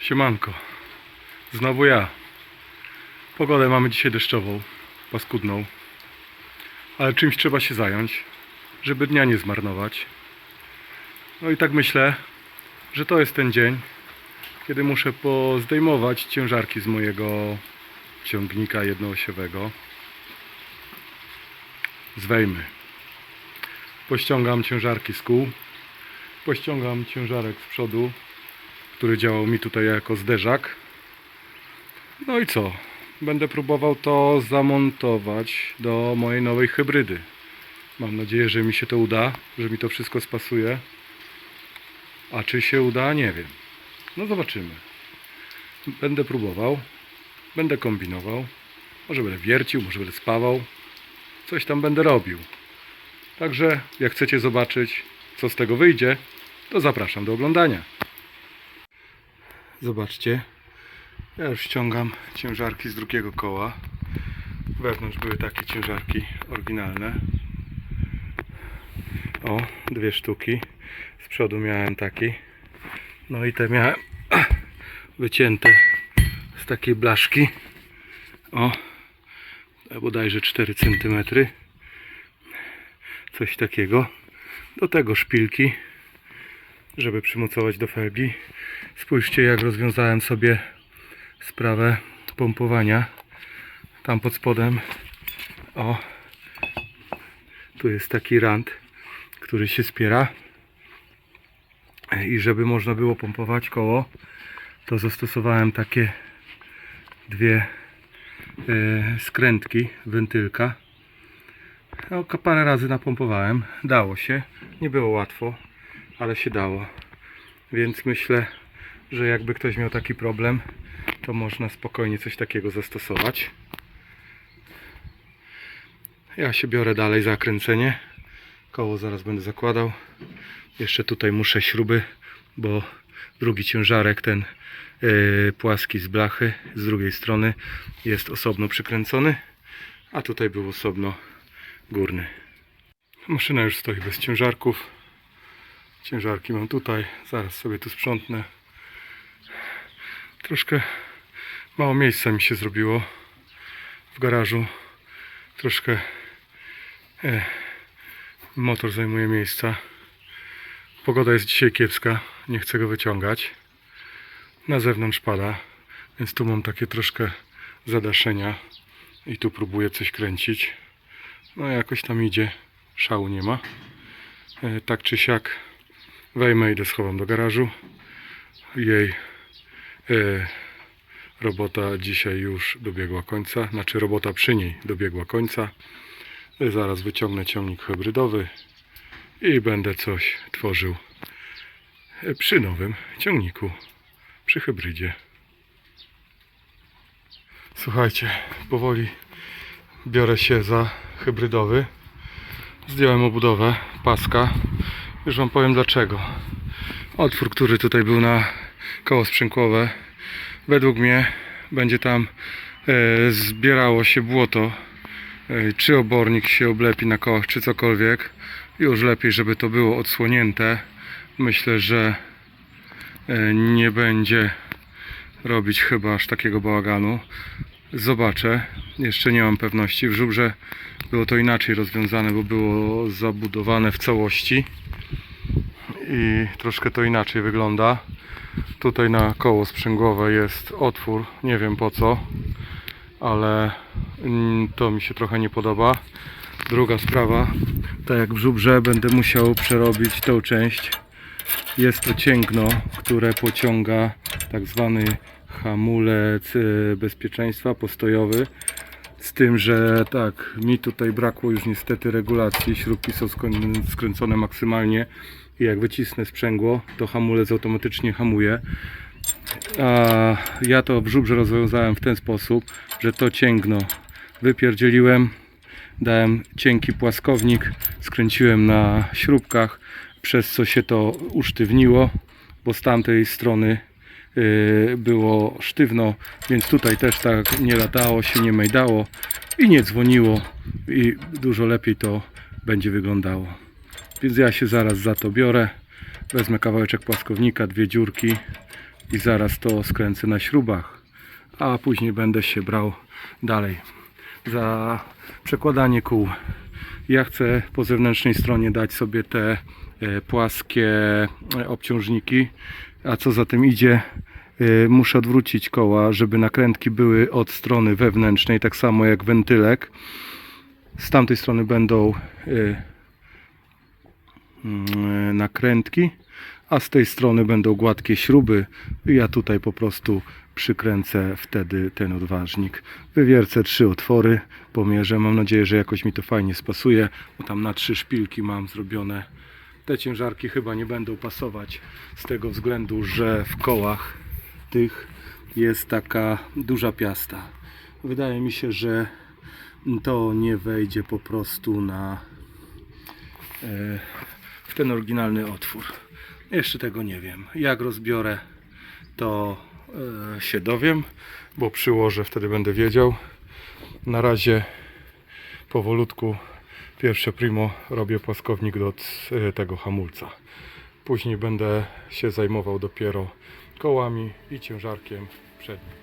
Siemanko. Znowu ja. Pogodę mamy dzisiaj deszczową, paskudną. Ale czymś trzeba się zająć, żeby dnia nie zmarnować. No i tak myślę, że to jest ten dzień, kiedy muszę pozdejmować ciężarki z mojego ciągnika jednoosiowego. Zwejmy. Pościągam ciężarki z kół. Pościągam ciężarek z przodu, który działał mi tutaj jako zderzak. No i co? Będę próbował to zamontować do mojej nowej hybrydy. Mam nadzieję, że mi się to uda, że mi to wszystko spasuje. A czy się uda, nie wiem. No zobaczymy. Będę próbował, będę kombinował. Może będę wiercił, może będę spawał. Coś tam będę robił. Także jak chcecie zobaczyć, co z tego wyjdzie, to zapraszam do oglądania. Zobaczcie, ja już ściągam ciężarki z drugiego koła. Wewnątrz były takie ciężarki oryginalne. O, dwie sztuki. Z przodu miałem taki. No i te miałem wycięte z takiej blaszki. O, bodajże 4 cm. Coś takiego. Do tego szpilki, żeby przymocować do felgi. Spójrzcie jak rozwiązałem sobie sprawę pompowania. Tam pod spodem. O. Tu jest taki rant, który się spiera. I żeby można było pompować koło, to zastosowałem takie dwie e, skrętki, wentylka. No, parę razy napompowałem. Dało się. Nie było łatwo, ale się dało. Więc myślę, że jakby ktoś miał taki problem, to można spokojnie coś takiego zastosować. Ja się biorę dalej za kręcenie. Koło zaraz będę zakładał. Jeszcze tutaj muszę śruby, bo drugi ciężarek, ten yy, płaski z blachy, z drugiej strony jest osobno przykręcony, a tutaj był osobno górny. Maszyna już stoi bez ciężarków. Ciężarki mam tutaj, zaraz sobie tu sprzątnę. Troszkę mało miejsca mi się zrobiło w garażu. Troszkę e, motor zajmuje miejsca. Pogoda jest dzisiaj kiepska, nie chcę go wyciągać. Na zewnątrz pada, więc tu mam takie troszkę zadaszenia i tu próbuję coś kręcić. No jakoś tam idzie, szału nie ma. E, tak czy siak wejmę idę schowam do garażu. Jej robota dzisiaj już dobiegła końca, znaczy robota przy niej dobiegła końca. E, zaraz wyciągnę ciągnik hybrydowy i będę coś tworzył e, przy nowym ciągniku, przy hybrydzie. Słuchajcie, powoli biorę się za hybrydowy. Zdjąłem obudowę paska. Już Wam powiem dlaczego. Otwór, który tutaj był na koło sprzęgłowe, według mnie będzie tam e, zbierało się błoto. E, czy obornik się oblepi na kołach, czy cokolwiek. Już lepiej, żeby to było odsłonięte. Myślę, że e, nie będzie robić chyba aż takiego bałaganu. Zobaczę. Jeszcze nie mam pewności. W żubrze było to inaczej rozwiązane, bo było zabudowane w całości. I troszkę to inaczej wygląda. Tutaj na koło sprzęgłowe jest otwór. Nie wiem po co, ale mm, to mi się trochę nie podoba. Druga sprawa, tak jak w żubrze będę musiał przerobić tą część. Jest to cięgno, które pociąga tak zwany hamulec e, bezpieczeństwa postojowy. Z tym, że tak, mi tutaj brakło już niestety regulacji. Śrubki są skręcone maksymalnie i jak wycisnę sprzęgło, to hamulec automatycznie hamuje. A ja to w żubrze rozwiązałem w ten sposób, że to cięgno wypierdzieliłem, dałem cienki płaskownik, skręciłem na śrubkach, przez co się to usztywniło, bo z tamtej strony było sztywno, więc tutaj też tak nie latało się, nie majdało i nie dzwoniło i dużo lepiej to będzie wyglądało. Więc ja się zaraz za to biorę. Wezmę kawałeczek płaskownika, dwie dziurki i zaraz to skręcę na śrubach, a później będę się brał dalej za przekładanie kół. Ja chcę po zewnętrznej stronie dać sobie te e, płaskie e, obciążniki, a co za tym idzie, e, muszę odwrócić koła, żeby nakrętki były od strony wewnętrznej, tak samo jak wentylek. Z tamtej strony będą e, mm, nakrętki, a z tej strony będą gładkie śruby. Ja tutaj po prostu przykręcę wtedy ten odważnik. Wywiercę trzy otwory, pomierzę. Mam nadzieję, że jakoś mi to fajnie spasuje, bo tam na trzy szpilki mam zrobione. Te ciężarki chyba nie będą pasować z tego względu, że w kołach tych jest taka duża piasta. Wydaje mi się, że to nie wejdzie po prostu na e, w ten oryginalny otwór. Jeszcze tego nie wiem. Jak rozbiorę, to e, się dowiem, bo przyłożę, wtedy będę wiedział. Na razie powolutku pierwsze primo robię płaskownik do e, tego hamulca. Później będę się zajmował dopiero kołami i ciężarkiem przednim.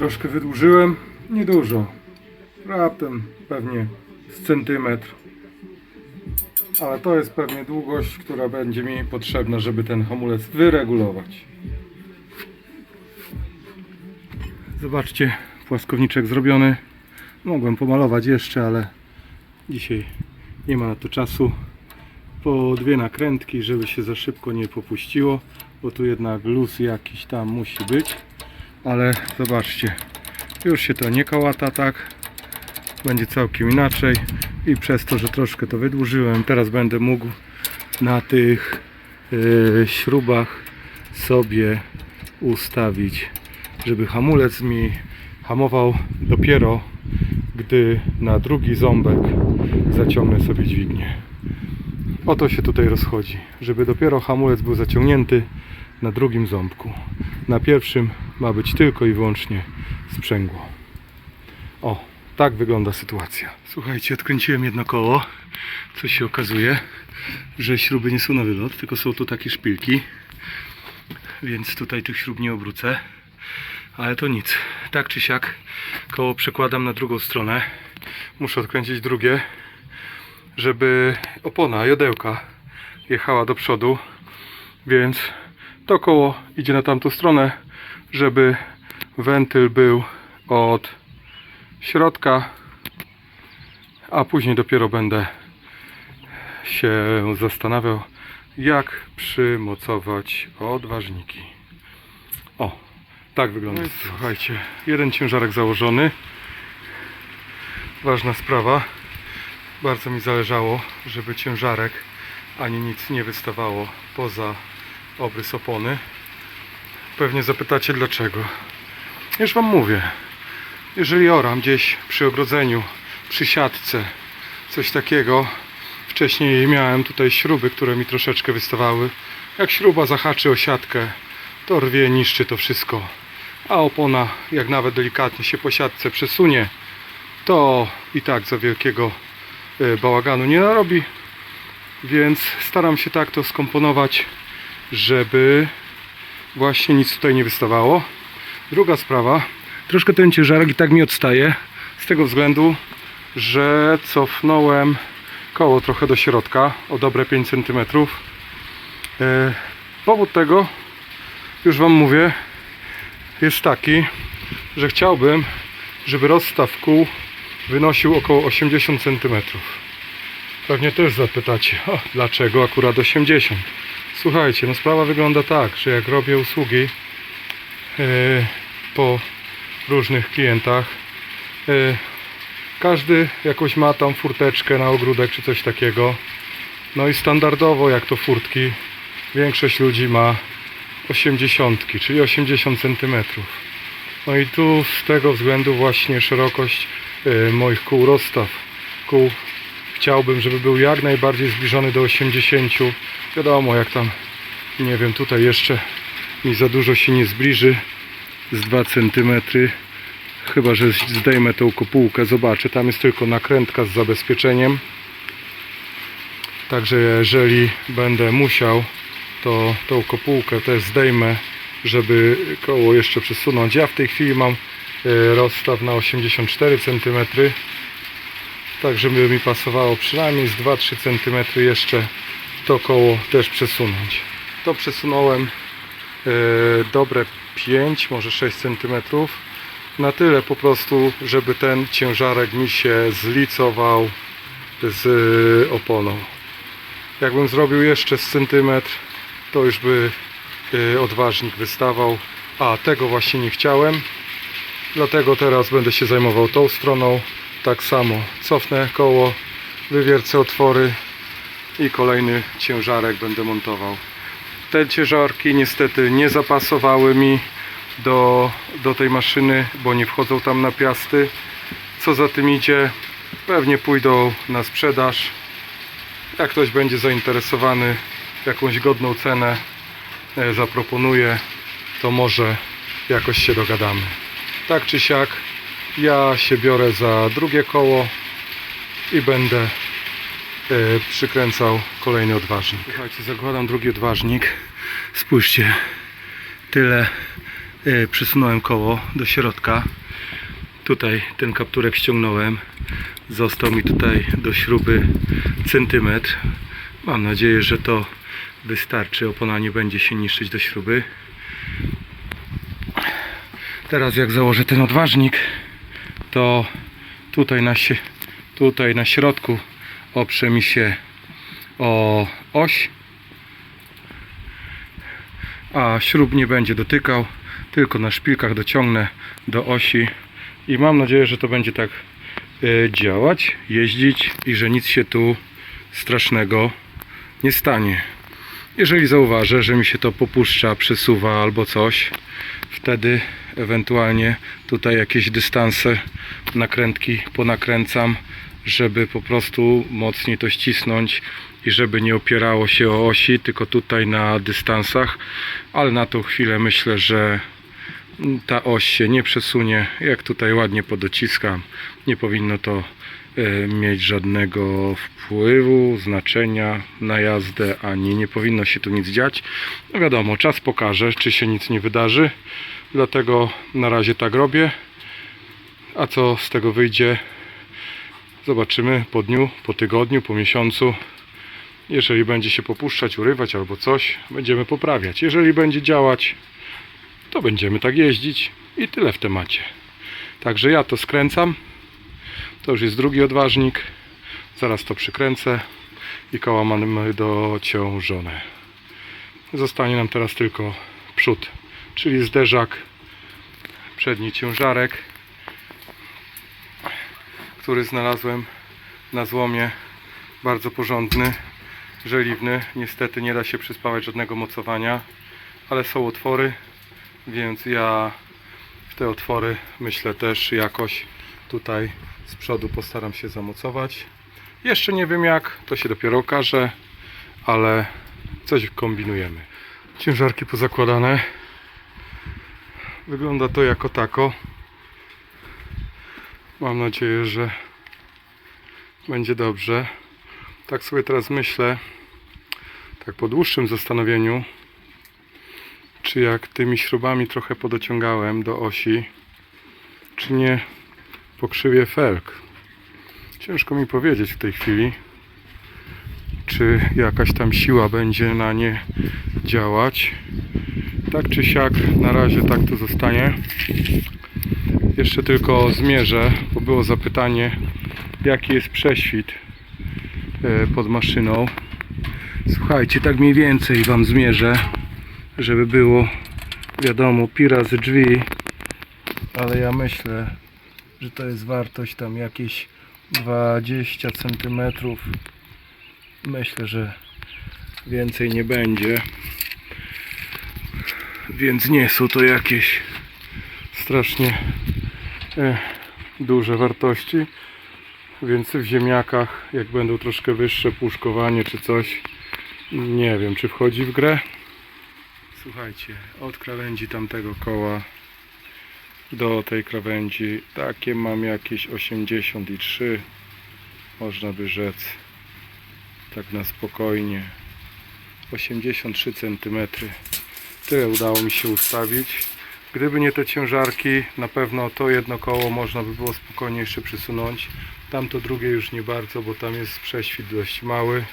Troszkę wydłużyłem, niedużo. Raptem pewnie z centymetr. Ale to jest pewnie długość, która będzie mi potrzebna, żeby ten hamulec wyregulować. Zobaczcie, płaskowniczek zrobiony. Mogłem pomalować jeszcze, ale dzisiaj nie ma na to czasu. Po dwie nakrętki, żeby się za szybko nie popuściło, bo tu jednak luz jakiś tam musi być ale zobaczcie, już się to nie kołata tak, będzie całkiem inaczej i przez to, że troszkę to wydłużyłem, teraz będę mógł na tych yy, śrubach sobie ustawić, żeby hamulec mi hamował dopiero gdy na drugi ząbek zaciągnę sobie dźwignię. O to się tutaj rozchodzi, żeby dopiero hamulec był zaciągnięty na drugim ząbku. Na pierwszym ma być tylko i wyłącznie sprzęgło. O, tak wygląda sytuacja. Słuchajcie, odkręciłem jedno koło. Co się okazuje, że śruby nie są na wylot, tylko są tu takie szpilki. Więc tutaj tych śrub nie obrócę. Ale to nic. Tak czy siak koło przekładam na drugą stronę. Muszę odkręcić drugie, żeby opona, jodełka jechała do przodu. Więc to koło idzie na tamtą stronę, żeby wentyl był od środka, a później dopiero będę się zastanawiał, jak przymocować odważniki. O, tak wygląda. Słuchajcie, jeden ciężarek założony. Ważna sprawa. Bardzo mi zależało, żeby ciężarek ani nic nie wystawało poza obrys opony. Pewnie zapytacie dlaczego. Już Wam mówię. Jeżeli oram gdzieś przy ogrodzeniu, przy siatce, coś takiego, wcześniej miałem tutaj śruby, które mi troszeczkę wystawały. Jak śruba zahaczy o siatkę, to rwie, niszczy to wszystko. a opona jak nawet delikatnie się po siatce przesunie, to i tak za wielkiego e, bałaganu nie narobi. Więc staram się tak to skomponować, żeby właśnie nic tutaj nie wystawało. Druga sprawa, troszkę ten ciężarek i tak mi odstaje, z tego względu, że cofnąłem koło trochę do środka, o dobre 5 cm. E, Powód tego, już Wam mówię, jest taki, że chciałbym, żeby rozstaw kół wynosił około 80 cm. Pewnie też zapytacie, o, dlaczego akurat 80? Słuchajcie, no sprawa wygląda tak, że jak robię usługi e, po różnych klientach, e, każdy jakoś ma tam furteczkę na ogródek czy coś takiego. No i standardowo, jak to furtki, większość ludzi ma 80, czyli 80 cm. No i tu z tego względu właśnie szerokość e, moich kół, rozstaw kół chciałbym, żeby był jak najbardziej zbliżony do 80. Wiadomo, jak tam, nie wiem, tutaj jeszcze mi za dużo się nie zbliży z 2 cm. Chyba, że zdejmę tą kopułkę, zobaczę. Tam jest tylko nakrętka z zabezpieczeniem. Także jeżeli będę musiał, to tą kopułkę też zdejmę, żeby koło jeszcze przesunąć. Ja w tej chwili mam e, rozstaw na 84 cm. Tak, żeby mi pasowało przynajmniej z 2-3 cm jeszcze to koło też przesunąć. To przesunąłem e, dobre 5, może 6 cm. Na tyle po prostu, żeby ten ciężarek mi się zlicował z e, oponą. Jakbym zrobił jeszcze z centymetr, to już by e, odważnik wystawał, a tego właśnie nie chciałem. Dlatego teraz będę się zajmował tą stroną. Tak samo cofnę koło, wywiercę otwory i kolejny ciężarek będę montował. Te ciężarki niestety nie zapasowały mi do, do tej maszyny, bo nie wchodzą tam na piasty. Co za tym idzie, pewnie pójdą na sprzedaż. Jak ktoś będzie zainteresowany, jakąś godną cenę e, zaproponuje, to może jakoś się dogadamy. Tak czy siak, ja się biorę za drugie koło i będę e, przykręcał kolejny odważnik. Słuchajcie, zakładam drugi odważnik. Spójrzcie, tyle przysunąłem koło do środka. Tutaj ten kapturek ściągnąłem. Został mi tutaj do śruby centymetr. Mam nadzieję, że to wystarczy. Opona nie będzie się niszczyć do śruby. Teraz jak założę ten odważnik, to tutaj na, tutaj na środku oprze mi się o oś, a śrub nie będzie dotykał, tylko na szpilkach dociągnę do osi i mam nadzieję, że to będzie tak e, działać, jeździć i że nic się tu strasznego nie stanie. Jeżeli zauważę, że mi się to popuszcza, przesuwa albo coś, wtedy ewentualnie tutaj jakieś dystanse, nakrętki ponakręcam, żeby po prostu mocniej to ścisnąć i żeby nie opierało się o osi, tylko tutaj na dystansach, ale na tą chwilę myślę, że ta oś się nie przesunie. Jak tutaj ładnie podociskam, nie powinno to mieć żadnego wpływu, znaczenia na jazdę, ani nie powinno się tu nic dziać. No wiadomo, czas pokaże, czy się nic nie wydarzy, dlatego na razie tak robię. A co z tego wyjdzie, zobaczymy po dniu, po tygodniu, po miesiącu. Jeżeli będzie się popuszczać, urywać albo coś, będziemy poprawiać. Jeżeli będzie działać, to będziemy tak jeździć i tyle w temacie. Także ja to skręcam. To już jest drugi odważnik. Zaraz to przykręcę i koła mamy dociążone. Zostanie nam teraz tylko przód, czyli zderzak, przedni ciężarek, który znalazłem na złomie. Bardzo porządny, żeliwny. Niestety nie da się przyspawać żadnego mocowania, ale są otwory, więc ja w te otwory myślę też jakoś tutaj z przodu postaram się zamocować. Jeszcze nie wiem jak, to się dopiero okaże, ale coś kombinujemy. Ciężarki pozakładane. Wygląda to jako tako. Mam nadzieję, że będzie dobrze. Tak sobie teraz myślę, tak po dłuższym zastanowieniu, czy jak tymi śrubami trochę podociągałem do osi, czy nie pokrzywię felg. Ciężko mi powiedzieć w tej chwili, czy jakaś tam siła będzie na nie działać. Tak czy siak, na razie tak to zostanie. Jeszcze tylko zmierzę, bo było zapytanie, jaki jest prześwit e, pod maszyną. Słuchajcie, tak mniej więcej Wam zmierzę, żeby było wiadomo, pi razy drzwi, ale ja myślę, że to jest wartość tam jakieś 20 cm. Myślę, że więcej nie będzie. Więc nie są to jakieś strasznie e, duże wartości. Więc w ziemniakach, jak będą troszkę wyższe puszkowanie czy coś, nie wiem, czy wchodzi w grę. Słuchajcie, od krawędzi tamtego koła do tej krawędzi. Takie mam jakieś 83 można by rzec tak na spokojnie. 83 cm tyle udało mi się ustawić. Gdyby nie te ciężarki na pewno to jedno koło można by było spokojnie jeszcze przysunąć tamto drugie już nie bardzo bo tam jest prześwit dość mały.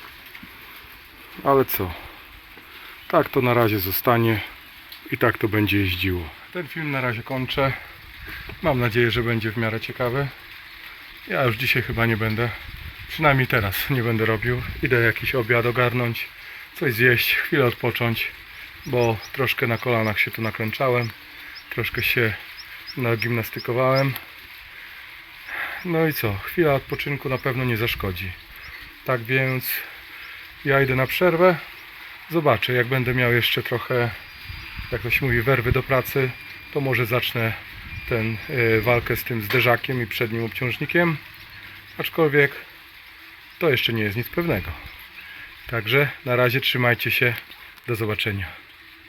Ale co? Tak to na razie zostanie i tak to będzie jeździło. Ten film na razie kończę. Mam nadzieję, że będzie w miarę ciekawy. Ja już dzisiaj chyba nie będę, przynajmniej teraz nie będę robił. Idę jakiś obiad ogarnąć, coś zjeść, chwilę odpocząć, bo troszkę na kolanach się tu nakręczałem, troszkę się nagimnastykowałem. No i co, chwila odpoczynku na pewno nie zaszkodzi. Tak więc ja idę na przerwę. Zobaczę, jak będę miał jeszcze trochę, jak to się mówi, werwy do pracy, to może zacznę ten y, walkę z tym zderzakiem i przednim obciążnikiem. Aczkolwiek to jeszcze nie jest nic pewnego. Także na razie trzymajcie się. Do zobaczenia.